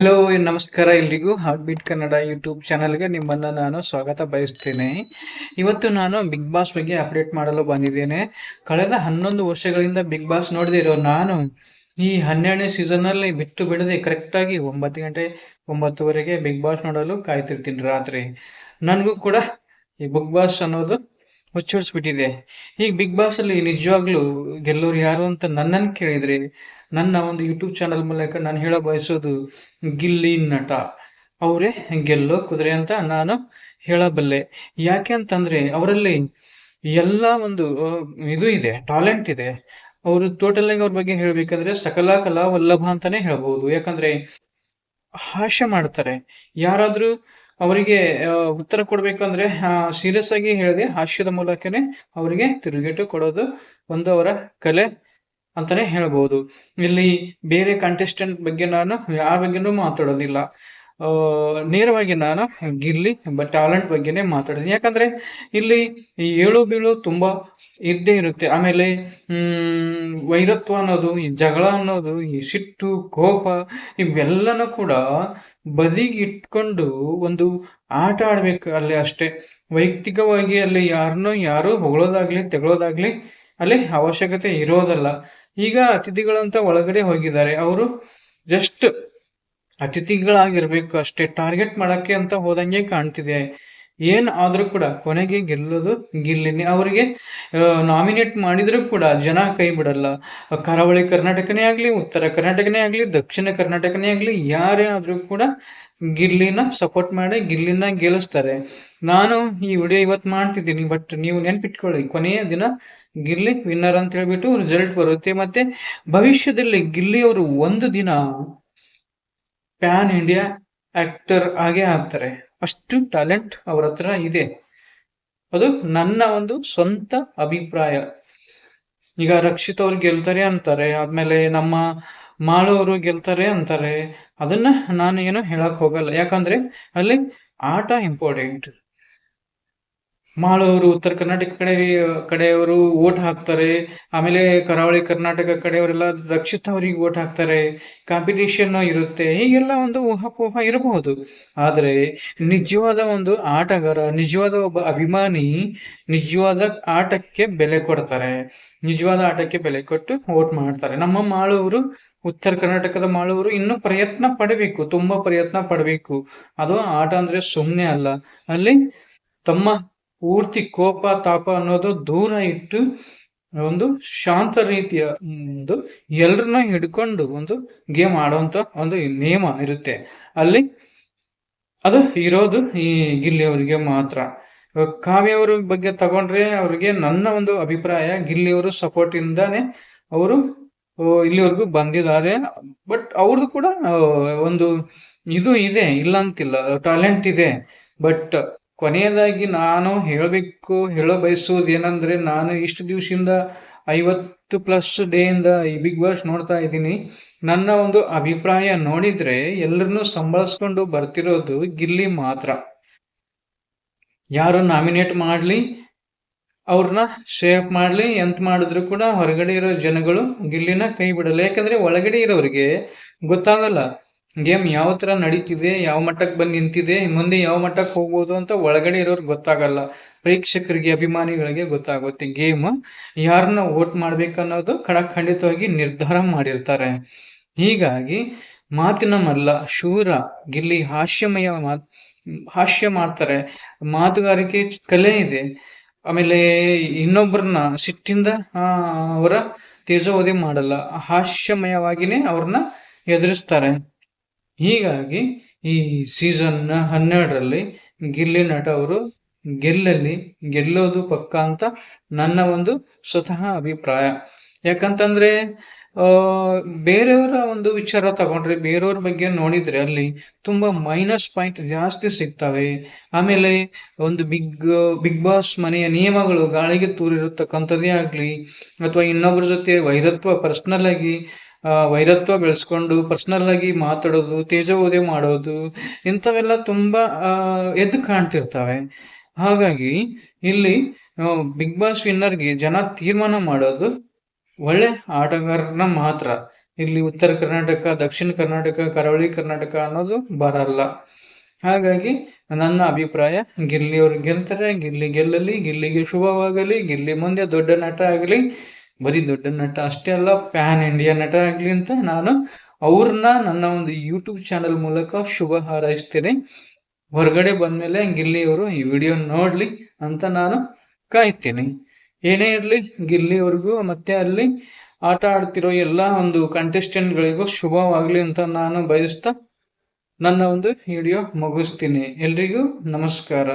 Hello ನಮಸ್ಕಾರ ಎಲ್ರಿಗೂ. Heart beat Kannada YouTube ಚಾನಲ್ಗೆ ನಿಮ್ಮನ್ನು ನಾನು ಸ್ವಾಗತ ಬಯಸ್ತೇನೆ. ಇವತ್ತು ನಾನು ಬಿಗ್ ಬಾಸ್ ಬಗ್ಗೆ ಅಪ್ಡೇಟ್ ಮಾಡಲು ಬಂದಿದ್ದೇನೆ. ಕಳೆದ ಹನ್ನೊಂದು ವರ್ಷಗಳಿಂದ ಬಿಗ್ ಬಾಸ್ ನೋಡದಿರೋ ನಾನು, ಈ ಹನ್ನೆರಡನೇ ಸೀಸನ್ನಲ್ಲಿ ಬಿಟ್ಟು ಬಿಡದೆ ಕರೆಕ್ಟಾಗಿ ಒಂಬತ್ತು ಗಂಟೆ ಒಂಬತ್ತುವರೆಗೆ ಬಿಗ್ ಬಾಸ್ ನೋಡಲು ಕಾಯ್ತಿರ್ತೀನಿ ರಾತ್ರಿ. ನನಗೂ ಕೂಡ ಈ ಬಿಗ್ ಬಾಸ್ ಅನ್ನೋದು ಹುಚ್ಚಿಡಿಸ್ಬಿಟ್ಟಿದೆ ಈಗ ಬಿಗ್ ಬಾಸ್ ಅಲ್ಲಿ ನಿಜವಾಗ್ಲೂ ಗೆಲ್ಲೋರು ಯಾರು ಅಂತ ನನ್ನನ್ನು ಕೇಳಿದ್ರೆ, ನನ್ನ ಒಂದು ಯೂಟ್ಯೂಬ್ ಚಾನಲ್ ಮೂಲಕ ನಾನು ಹೇಳ ಬಯಸೋದು ಗಿಲ್ಲಿ ನಟ. ಅವರೇ ಗೆಲ್ಲೋ ಕುದುರೆ ಅಂತ ನಾನು ಹೇಳಬಲ್ಲೆ ಯಾಕೆ ಅಂತಂದ್ರೆ ಅವರಲ್ಲಿ ಎಲ್ಲ ಒಂದು ಇದು ಇದೆ ಟ್ಯಾಲೆಂಟ್ ಇದೆ. ಅವರು ಟೋಟಲ್ ಆಗಿ ಅವ್ರ ಬಗ್ಗೆ ಹೇಳ್ಬೇಕಂದ್ರೆ ಸಕಲ ಕಲಾ ವಲ್ಲಭ ಅಂತಾನೆ ಹೇಳ್ಬಹುದು ಯಾಕಂದ್ರೆ ಹಾಸ್ಯ ಮಾಡ್ತಾರೆ. ಯಾರಾದ್ರೂ ಅವರಿಗೆ ಉತ್ತರ ಕೊಡ್ಬೇಕಂದ್ರೆ ಸೀರಿಯಸ್ ಆಗಿ ಹೇಳಿದೆ ಹಾಸ್ಯದ ಮೂಲಕನೇ ಅವರಿಗೆ ತಿರುಗೇಟು ಕೊಡೋದು ಒಂದು ಅವರ ಕಲೆ ಅಂತಾನೆ ಹೇಳ್ಬೋದು. ಇಲ್ಲಿ ಬೇರೆ ಕಂಟೆಸ್ಟೆಂಟ್ ಬಗ್ಗೆ ನಾನು ಯಾರ ಬಗ್ಗೆನೂ ಮಾತಾಡೋದಿಲ್ಲ. ನೇರವಾಗಿ ನಾನು ಗಿಲ್ಲಿ ಟ್ಯಾಲೆಂಟ್ ಬಗ್ಗೆನೇ ಮಾತಾಡ್ತೀನಿ ಯಾಕಂದ್ರೆ ಇಲ್ಲಿ ಈ ಏಳು ಬೀಳು ತುಂಬಾ ಇದ್ದೇ ಇರುತ್ತೆ. ಆಮೇಲೆ ವೈರತ್ವ ಅನ್ನೋದು, ಈ ಜಗಳ ಅನ್ನೋದು, ಈ ಸಿಟ್ಟು, ಕೋಪ, ಇವೆಲ್ಲನೂ ಕೂಡ ಬದಿಗಿಟ್ಕೊಂಡು ಒಂದು ಆಟ ಆಡ್ಬೇಕು ಅಲ್ಲಿ ಅಷ್ಟೇ. ವೈಯಕ್ತಿಕವಾಗಿ ಅಲ್ಲಿ ಯಾರನ್ನೂ ಯಾರು ಹೊಗಳೋದಾಗ್ಲಿ, ತೆಗಳೋದಾಗ್ಲಿ ಅಲ್ಲಿ ಅವಶ್ಯಕತೆ ಇರೋದಲ್ಲ. ಈಗ ಅತಿಥಿಗಳಂತ ಒಳಗಡೆ ಹೋಗಿದ್ದಾರೆ. ಅವರು ಜಸ್ಟ್ ಅತಿಥಿಗಳಾಗಿರ್ಬೇಕು ಅಷ್ಟೇ ಟಾರ್ಗೆಟ್ ಮಾಡಕ್ಕೆ ಅಂತ ಹೋದಂಗೆ ಕಾಣ್ತಿದೆ. ಏನ್ ಆದ್ರೂ ಕೂಡ ಕೊನೆಗೆ ಗೆಲ್ಲೋದು ಗಿಲ್ಲಿನಿ. ಅವರಿಗೆ ನಾಮಿನೇಟ್ ಮಾಡಿದ್ರು ಕೂಡ ಜನ ಕೈ ಬಿಡಲ್ಲ. ಕರಾವಳಿ ಕರ್ನಾಟಕನೇ ಆಗ್ಲಿ, ಉತ್ತರ ಕರ್ನಾಟಕನೇ ಆಗ್ಲಿ, ದಕ್ಷಿಣ ಕರ್ನಾಟಕನೇ ಆಗ್ಲಿ, ಯಾರೇ ಆದ್ರೂ ಕೂಡ ಗಿಲ್ಲಿನ ಸಪೋರ್ಟ್ ಮಾಡಿ ಗಿಲ್ಲಿನ ಗೆಲ್ಲಿಸ್ತಾರೆ. ನಾನು ಈ ವಿಡಿಯೋ ಇವತ್ತು ಮಾಡ್ತಿದ್ದೀನಿ ಬಟ್ ನೀವು ನೆನ್ಪಿಟ್ಕೊಳ್ಳಿ, ಕೊನೆಯ ದಿನ ಗಿಲ್ಲಿ ವಿನ್ನರ್ ಅಂತ ಹೇಳ್ಬಿಟ್ಟು ರಿಸಲ್ಟ್ ಬರುತ್ತೆ. ಮತ್ತೆ ಭವಿಷ್ಯದಲ್ಲಿ ಗಿಲ್ಲಿ ಅವರು ಒಂದು ದಿನ ಪ್ಯಾನ್ ಇಂಡಿಯಾ ಆಕ್ಟರ್ ಆಗೇ ಆಗ್ತಾರೆ. ಅಷ್ಟು ಟ್ಯಾಲೆಂಟ್ ಅವ್ರ ಹತ್ರ ಇದೆ. ಅದು ನನ್ನ ಒಂದು ಸ್ವಂತ ಅಭಿಪ್ರಾಯ. ಈಗ ರಕ್ಷಿತ್ ಅವ್ರು ಗೆಲ್ತಾರೆ ಅಂತಾರೆ, ಆದ್ಮೇಲೆ ನಮ್ಮ ಮಾಳು ಅವರು ಗೆಲ್ತಾರೆ ಅಂತಾರೆ. ಅದನ್ನ ನಾನು ಏನು ಹೇಳಕ್ ಹೋಗಲ್ಲ. ಯಾಕಂದ್ರೆ ಅಲ್ಲಿ ಆಟ ಇಂಪಾರ್ಟೆಂಟ್ ಅವರು ಉತ್ತರ ಕರ್ನಾಟಕ ಕಡೆ, ಕಡೆಯವರು ಓಟ್ ಹಾಕ್ತಾರೆ. ಆಮೇಲೆ ಕರಾವಳಿ ಕರ್ನಾಟಕ ಕಡೆಯವರೆಲ್ಲ ರಕ್ಷಿತ್ ಅವರಿಗೆ ಓಟ್ ಹಾಕ್ತಾರೆ. ಕಾಂಪಿಟೇಷನ್ ಇರುತ್ತೆ. ಹೀಗೆಲ್ಲ ಒಂದು ಊಹಾಪೋಹ ಇರಬಹುದು. ಆದರೆ ನಿಜವಾದ ಒಂದು ಆಟಗಾರ, ನಿಜವಾದ ಒಬ್ಬ ಅಭಿಮಾನಿ ನಿಜವಾದ ಆಟಕ್ಕೆ ಬೆಲೆ ಕೊಡ್ತಾರೆ. ನಿಜವಾದ ಆಟಕ್ಕೆ ಬೆಲೆ ಕೊಟ್ಟು ವೋಟ್ ಮಾಡ್ತಾರೆ. ನಮ್ಮ ಮಾಳವರು ಉತ್ತರ ಕರ್ನಾಟಕದ ಮಾಳವರು ಇನ್ನೂ ಪ್ರಯತ್ನ ಪಡಬೇಕು, ತುಂಬಾ ಪ್ರಯತ್ನ ಪಡಬೇಕು. ಅದು ಆಟ ಅಂದ್ರೆ ಸುಮ್ಮನೆ ಅಲ್ಲ. ಅಲ್ಲಿ ತಮ್ಮ ಪೂರ್ತಿ ಕೋಪ, ತಾಪ ಅನ್ನೋದು ದೂರ ಇಟ್ಟು ಒಂದು ಶಾಂತ ರೀತಿಯ ಒಂದು ಎಲ್ರನ್ನ ಹಿಡ್ಕೊಂಡು ಒಂದು ಗೇಮ್ ಆಡೋಂತ ಒಂದು ನಿಯಮ ಇರುತ್ತೆ. ಅಲ್ಲಿ ಅದು ಇರೋದು ಈ ಗಿಲ್ಲಿ ಅವರಿಗೆ ಮಾತ್ರ. ಇವಾಗ ಕಾವ್ಯ ಅವ್ರ ಬಗ್ಗೆ ತಗೊಂಡ್ರೆ ಅವ್ರಿಗೆ ನನ್ನ ಒಂದು ಅಭಿಪ್ರಾಯ ಗಿಲ್ಲಿ ಅವರು ಸಪೋರ್ಟ್ ಇಂದಾನೆ ಅವರು ಇಲ್ಲಿವರೆಗೂ ಬಂದಿದ್ದಾರೆ. ಬಟ್ ಅವ್ರದ್ದು ಕೂಡ ಒಂದು ಇದು ಇದೆ, ಇಲ್ಲ ಅಂತಿಲ್ಲ ಟ್ಯಾಲೆಂಟ್ ಇದೆ. ಬಟ್ ಕೊನೆಯದಾಗಿ ನಾನು ಹೇಳಬೇಕು, ಹೇಳ ಬಯಸೋದು ಏನಂದ್ರೆ ನಾನು ಇಷ್ಟು ದಿವಸದಿಂದ ಐವತ್ತು ಪ್ಲಸ್ ಡೇ ಇಂದ ಈ ಬಿಗ್ ಬಾಸ್ ನೋಡ್ತಾ ಇದ್ದೀನಿ. ನನ್ನ ಒಂದು ಅಭಿಪ್ರಾಯ ನೋಡಿದ್ರೆ ಎಲ್ಲರನ್ನೂ ಸಂಭಾಳಿಸ್ಕೊಂಡು ಬರ್ತಿರೋದು ಗಿಲ್ಲಿ ಮಾತ್ರ. ಯಾರು ನಾಮಿನೇಟ್ ಮಾಡ್ಲಿ, ಅವ್ರನ್ನ ಶೇಪ್ ಮಾಡ್ಲಿ, ಎಂತ ಮಾಡಿದ್ರು ಕೂಡ ಹೊರಗಡೆ ಇರೋ ಜನಗಳು ಗಿಲ್ಲಿನ ಕೈ ಬಿಡಲ್ಲ. ಯಾಕಂದ್ರೆ ಒಳಗಡೆ ಇರೋರಿಗೆ ಗೊತ್ತಾಗಲ್ಲ. ಗೇಮ್ ಯಾವ ತರ ನಡೀತಿದೆ, ಯಾವ ಮಟ್ಟಕ್ಕೆ ಬಂದು ನಿಂತಿದೆ, ಮುಂದೆ ಯಾವ ಮಟ್ಟಕ್ಕೆ ಹೋಗ್ಬೋದು ಅಂತ ಒಳಗಡೆ ಇರೋರ್ಗೆ ಗೊತ್ತಾಗಲ್ಲ. ಪ್ರೇಕ್ಷಕರಿಗೆ, ಅಭಿಮಾನಿಗಳಿಗೆ ಗೊತ್ತಾಗುತ್ತೆ ಗೇಮ್ ಯಾರನ್ನ ವೋಟ್ ಮಾಡ್ಬೇಕನ್ನೋದು ಖಡಖಂಡಿತವಾಗಿ ನಿರ್ಧಾರ ಮಾಡಿರ್ತಾರೆ. ಹೀಗಾಗಿ ಮಾತಿನ ಮಲ್ಲ, ಶೂರ, ಗಿಲ್ಲಿ, ಹಾಸ್ಯಮಯ ಮಾತ್, ಹಾಸ್ಯ ಮಾಡ್ತಾರೆ. ಮಾತುಗಾರಿಕೆ ಕಲೆ ಇದೆ. ಆಮೇಲೆ ಇನ್ನೊಬ್ಬರನ್ನ ಸಿಟ್ಟಿಂದ ಅವರ ತೇಜೋವಧಿ ಮಾಡಲ್ಲ, ಹಾಸ್ಯಮಯವಾಗಿನೇ ಅವ್ರನ್ನ ಎದುರಿಸ್ತಾರೆ. ಹೀಗಾಗಿ ಈ ಸೀಸನ್ ಹನ್ನೆರಡರಲ್ಲಿ ಗಿಲ್ಲಿ ನಟ ಅವರು ಗೆಲ್ಲಲಿ, ಗೆಲ್ಲೋದು ಪಕ್ಕ ಅಂತ ನನ್ನ ಒಂದು ಸ್ವತಃ ಅಭಿಪ್ರಾಯ. ಯಾಕಂತಂದ್ರೆ ಬೇರೆಯವರ ಒಂದು ವಿಚಾರ ತಗೊಂಡ್ರೆ, ಬೇರೆಯವ್ರ ಬಗ್ಗೆ ನೋಡಿದ್ರೆ ಅಲ್ಲಿ ತುಂಬಾ ಮೈನಸ್ ಪಾಯಿಂಟ್ ಜಾಸ್ತಿ ಸಿಗ್ತವೆ. ಆಮೇಲೆ ಒಂದು ಬಿಗ್ ಬಿಗ್ ಬಾಸ್ ಮನೆಯ ನಿಯಮಗಳು ಗಾಳಿಗೆ ತೂರಿರತಕ್ಕಂಥದ್ದೇ ಆಗ್ಲಿ, ಅಥವಾ ಇನ್ನೊಬ್ಬರ ಜೊತೆ ವೈರತ್ವ ಪರ್ಸ್ನಲ್ ಆಗಿ ವೈರತ್ವ ಬೆಳೆಸ್ಕೊಂಡು ಪರ್ಸನಲ್ ಆಗಿ ಮಾತಾಡೋದು ತೇಜೋದೆ ಮಾಡೋದು, ಇಂಥವೆಲ್ಲ ತುಂಬಾ ಎದ್ದು ಕಾಣ್ತಿರ್ತವೆ. ಹಾಗಾಗಿ ಇಲ್ಲಿ ಬಿಗ್ ಬಾಸ್ ವಿನ್ನರ್ಗೆ ಜನ ತೀರ್ಮಾನ ಮಾಡೋದು ಒಳ್ಳೆ ಆಟಗಾರನ ಮಾತ್ರ. ಇಲ್ಲಿ ಉತ್ತರ ಕರ್ನಾಟಕ, ದಕ್ಷಿಣ ಕರ್ನಾಟಕ, ಕರಾವಳಿ ಕರ್ನಾಟಕ ಅನ್ನೋದು ಬರಲ್ಲ ಹಾಗಾಗಿ ನನ್ನ ಅಭಿಪ್ರಾಯ, ಗಿಲ್ಲಿಯವರು ಗೆಲ್ತಾರೆ, ಗಿಲ್ಲಿ ಗೆಲ್ಲಲಿ, ಗಿಲ್ಲಿಗೆ ಶುಭವಾಗಲಿ, ಗಿಲ್ಲಿ ಮುಂದೆ ದೊಡ್ಡ ನಟ ಆಗಲಿ ಬರೀ ದೊಡ್ಡ ನಟ ಅಷ್ಟೇ ಅಲ್ಲ ಪ್ಯಾನ್ ಇಂಡಿಯಾ ನಟ ಆಗಲಿ ಅಂತ ನಾನು ಅವ್ರನ್ನ ನನ್ನ ಒಂದು ಯೂಟ್ಯೂಬ್ ಚಾನಲ್ ಮೂಲಕ ಶುಭ ಹಾರೈಸ್ತೇನೆ. ಹೊರಗಡೆ ಬಂದಮೇಲೆ ಗಿಲ್ಲಿಯವರು ಈ ವಿಡಿಯೋ ನೋಡ್ಲಿ ಅಂತ ನಾನು ಕಾಯ್ತೀನಿ. ಏನೇ ಇರಲಿ ಗಿಲ್ಲಿವರೆಗೂ ಮತ್ತೆ ಅಲ್ಲಿ ಆಟ ಆಡ್ತಿರೋ ಎಲ್ಲ ಒಂದು ಕಂಟೆಸ್ಟೆಂಟ್ಗಳಿಗೂ ಶುಭವಾಗಲಿ ಅಂತ ನಾನು ಬಯಸ್ತಾ ನನ್ನ ಒಂದು ವಿಡಿಯೋ ಮುಗಿಸ್ತೀನಿ. ಎಲ್ರಿಗೂ ನಮಸ್ಕಾರ.